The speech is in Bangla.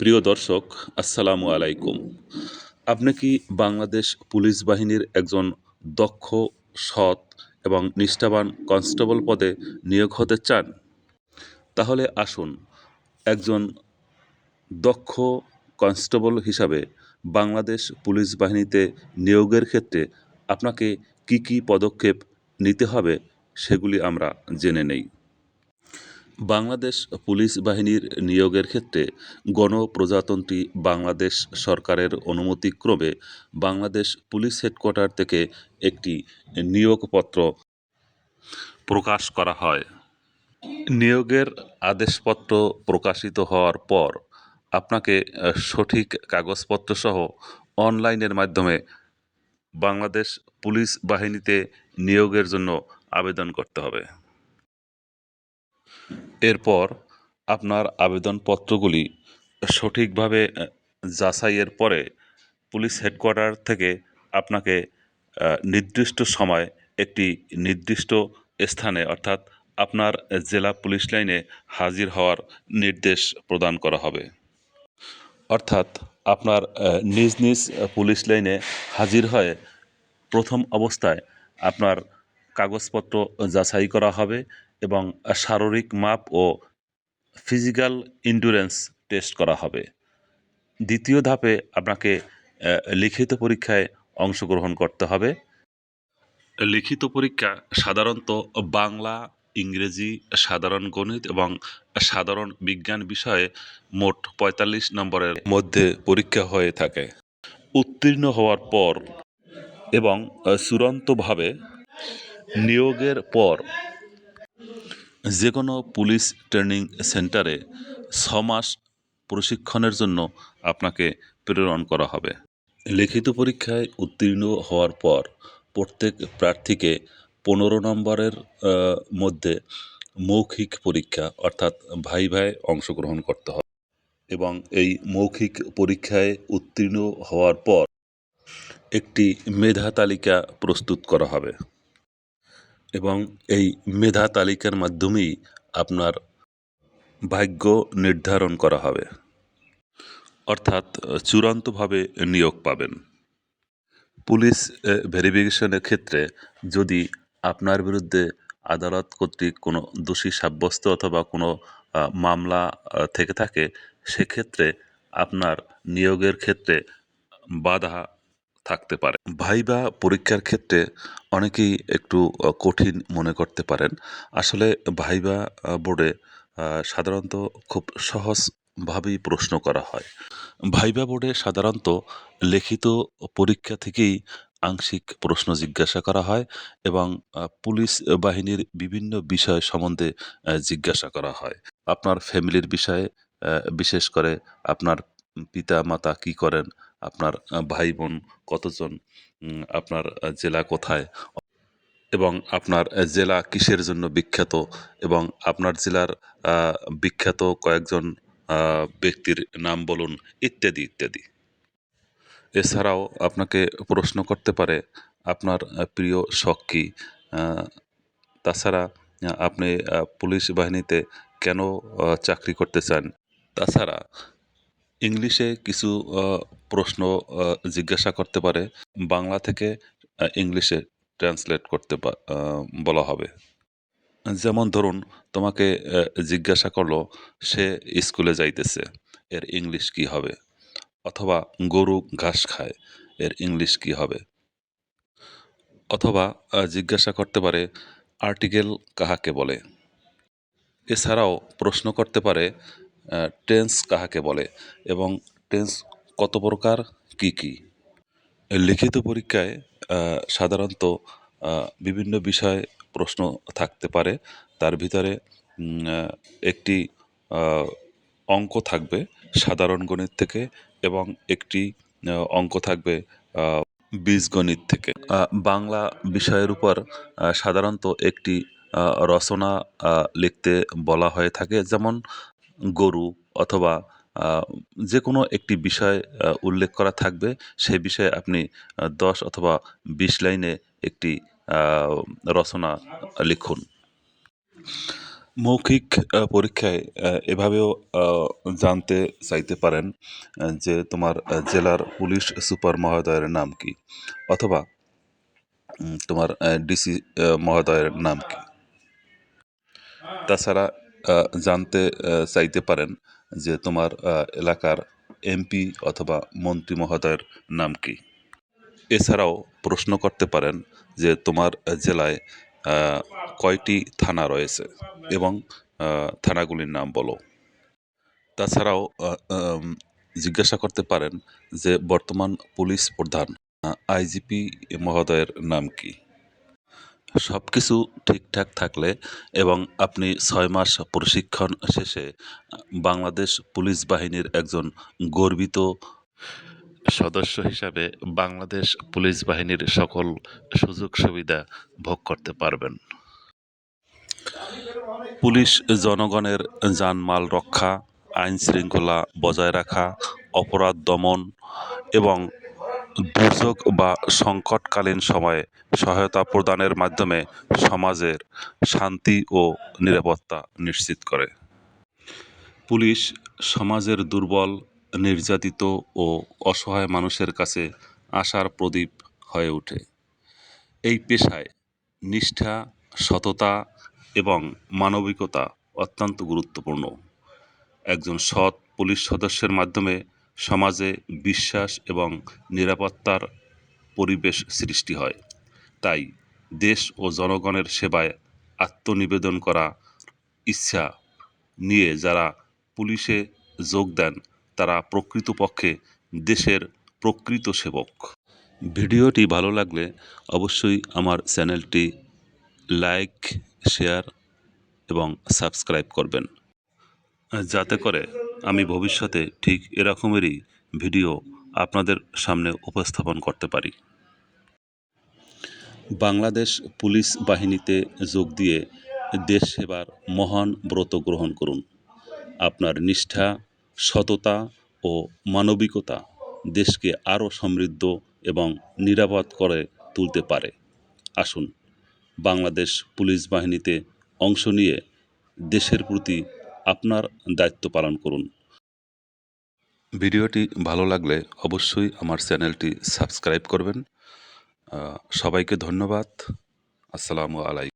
প্রিয় দর্শক, আসসালামু আলাইকুম। আপনি কি বাংলাদেশ পুলিশ বাহিনীর একজন দক্ষ, সৎ এবং নিষ্ঠাবান কনস্টেবল পদে নিয়োগ হতে চান? তাহলে আসুন, একজন দক্ষ কনস্টেবল হিসাবে বাংলাদেশ পুলিশ বাহিনীতে নিয়োগের ক্ষেত্রে আপনাকে কি কি পদক্ষেপ নিতে হবে সেগুলি আমরা জেনে নেই। বাংলাদেশ পুলিশ বাহিনীর নিয়োগের ক্ষেত্রে গণপ্রজাতন্ত্রী বাংলাদেশ সরকারের অনুমতিক্রমে বাংলাদেশ পুলিশ হেডকোয়ার্টার থেকে একটি নিয়োগপত্র প্রকাশ করা হয়। নিয়োগের আদেশপত্র প্রকাশিত হওয়ার পর আপনাকে সঠিক কাগজপত্র সহ অনলাইনের মাধ্যমে বাংলাদেশ পুলিশ বাহিনীতে নিয়োগের জন্য আবেদন করতে হবে। এরপর আপনার আবেদনপত্রগুলি সঠিকভাবে যাচাইয়ের পরে পুলিশ হেডকোয়ার্টার থেকে আপনাকে নির্দিষ্ট সময় একটি নির্দিষ্ট স্থানে, অর্থাৎ আপনার জেলা পুলিশ লাইনে হাজির হওয়ার নির্দেশ প্রদান করা হবে। অর্থাৎ আপনার নিজ নিজ পুলিশ লাইনে হাজির হয়ে প্রথম অবস্থায় আপনার কাগজপত্র যাচাই করা হবে এবং শারীরিক মাপ ও ফিজিক্যাল ইন্ডুরেন্স টেস্ট করা হবে। দ্বিতীয় ধাপে আপনাকে লিখিত পরীক্ষায় অংশগ্রহণ করতে হবে। লিখিত পরীক্ষা সাধারণত বাংলা, ইংরেজি, সাধারণ গণিত এবং সাধারণ বিজ্ঞান বিষয়ে মোট পঁয়তাল্লিশ নম্বরের মধ্যে পরীক্ষা হয়ে থাকে। উত্তীর্ণ হওয়ার পর এবং চূড়ান্তভাবে নিয়োগের পর যে কোনো পুলিশ ট্রেনিং সেন্টারে ছ মাস প্রশিক্ষণের জন্য আপনাকে প্রেরণ করা হবে। লিখিত পরীক্ষায় উত্তীর্ণ হওয়ার পর প্রত্যেক প্রার্থীকে পনেরো নম্বরের মধ্যে মৌখিক পরীক্ষা অর্থাৎ ভাই ভাই অংশগ্রহণ করতে হবে এবং এই মৌখিক পরীক্ষায় উত্তীর্ণ হওয়ার পর একটি মেধা তালিকা প্রস্তুত করা হবে। এবং এই মেধা তালিকার মাধ্যমেই আপনার ভাগ্য নির্ধারণ করা হবে। অর্থাৎ চূড়ান্তভাবে নিয়োগ পাবেন। পুলিশ ভেরিফিকেশনের ক্ষেত্রে যদি আপনার বিরুদ্ধে আদালত কর্তৃক কোনো দোষী সাব্যস্ত অথবা কোনো মামলা থেকে থাকে, সেক্ষেত্রে আপনার নিয়োগের ক্ষেত্রে বাধা থাকতে পারে। ভাইবা পরীক্ষার ক্ষেত্রে অনেকেই একটু কঠিন মনে করতে পারেন। আসলে ভাইবা বোর্ডে সাধারণত খুব সহজভাবেই প্রশ্ন করা হয়। ভাইবা বোর্ডে সাধারণত লিখিত পরীক্ষা থেকেই আংশিক প্রশ্ন জিজ্ঞাসা করা হয় এবং পুলিশ বাহিনীর বিভিন্ন বিষয় সম্বন্ধে জিজ্ঞাসা করা হয়। আপনার ফ্যামিলির বিষয়ে বিশেষ করে আপনার পিতা মাতা কি করেন আপনার ভাই বোন কতজন আপনার জেলা কোথায় এবং আপনার জেলা কিসের জন্য বিখ্যাত এবং আপনার জেলার বিখ্যাত কয়েকজন ব্যক্তির নাম বলুন ইত্যাদি ইত্যাদি। এছাড়াও আপনাকে প্রশ্ন করতে পারে, আপনার প্রিয় শখ কী? তাছাড়া আপনি পুলিশ বাহিনীতে কেন চাকরি করতে চান? তাছাড়া ইংলিশে কিছু প্রশ্ন জিজ্ঞাসা করতে পারে। বাংলা থেকে ইংলিশে ট্রান্সলেট করতে বলা হবে। যেমন ধরুন, তোমাকে জিজ্ঞাসা করল, সে স্কুলে যাইতেছে, এর ইংলিশ কি হবে? অথবা, গরু ঘাস খায়, এর ইংলিশ কি হবে? অথবা জিজ্ঞাসা করতে পারে, আর্টিকেল কাহাকে বলে? এছাড়াও প্রশ্ন করতে পারে টেন্স কাহাকে বলে এবং টেন্স কত প্রকার, কি কি? লিখিত পরীক্ষায় সাধারণত বিভিন্ন বিষয়ে প্রশ্ন থাকতে পারে। তার ভিতরে একটি অঙ্ক থাকবে সাধারণ গণিত থেকে এবং একটি অঙ্ক থাকবে বীজগণিত থেকে। বাংলা বিষয়ের উপর সাধারণত একটি রচনা লিখতে বলা হয়ে থাকে। যেমন গরু অথবা যে কোনো একটি বিষয় উল্লেখ করা থাকবে সে বিষয়ে আপনি দশ অথবা বিশ লাইনে একটি রচনা লিখুন। মৌখিক পরীক্ষায় এভাবেও জানতে চাইতে পারেন যে তোমার জেলার পুলিশ সুপার মহোদয়ের নাম কি, অথবা তোমার ডিসি মহোদয়ের নাম কি। তাছাড়া জানতে চাইতে পারেন যে তোমার এলাকার এমপি অথবা মন্ত্রী মহোদয়ের নাম কি? এছাড়াও প্রশ্ন করতে পারেন যে তোমার জেলায় কয়টি থানা রয়েছে এবং থানাগুলির নাম বলো। তাছাড়াও জিজ্ঞাসা করতে পারেন যে বর্তমান পুলিশ প্রধান আইজিপি মহোদয়ের নাম কি? সব কিছু ঠিকঠাক থাকলে এবং আপনি ছয় মাস প্রশিক্ষণ শেষে বাংলাদেশ পুলিশ বাহিনীর একজন গর্বিত সদস্য হিসাবে বাংলাদেশ পুলিশ বাহিনীর সকল সুযোগ সুবিধা ভোগ করতে পারবেন। পুলিশ জনগণের জানমাল রক্ষা আইন শৃঙ্খলা বজায় রাখা, অপরাধ দমন এবং দুর্যোগ বা সংকটকালীন সময়ে সহায়তা প্রদানের মাধ্যমে সমাজের শান্তি ও নিরাপত্তা নিশ্চিত করে। পুলিশ সমাজের দুর্বল, নির্যাতিত ও অসহায় মানুষের কাছে আশার প্রদীপ হয়ে ওঠে। এই পেশায় নিষ্ঠা, সততা এবং মানবিকতা অত্যন্ত গুরুত্বপূর্ণ। একজন সৎ পুলিশ সদস্যের মাধ্যমে সমাজে বিশ্বাস এবং নিরাপত্তার পরিবেশ সৃষ্টি হয়। তাই দেশ ও জনগণের সেবায় আত্মনিবেদন করা ইচ্ছা নিয়ে যারা পুলিশে যোগ দেন, তারা প্রকৃতপক্ষে দেশের প্রকৃত সেবক। ভিডিওটি ভালো লাগলে অবশ্যই আমার চ্যানেলটি লাইক, শেয়ার এবং সাবস্ক্রাইব করবেন। যাতে করে আমি ভবিষ্যতে ঠিক এরকমেরই ভিডিও আপনাদের সামনে উপস্থাপন করতে পারি। বাংলাদেশ পুলিশ বাহিনীতে যোগ দিয়ে দেশ সেবার মহান ব্রত গ্রহণ করুন। আপনার নিষ্ঠা, সততা ও মানবিকতা দেশকে আরও সমৃদ্ধ এবং নিরাপদ করে তুলতে পারে। আসুন, বাংলাদেশ পুলিশ বাহিনীতে অংশ নিয়ে দেশের প্রতি আপনার দায়িত্ব পালন করুন। ভিডিওটি ভালো লাগলে অবশ্যই আমার চ্যানেলটি সাবস্ক্রাইব করবেন। সবাইকে ধন্যবাদ। আসসালামু আলাইকুম।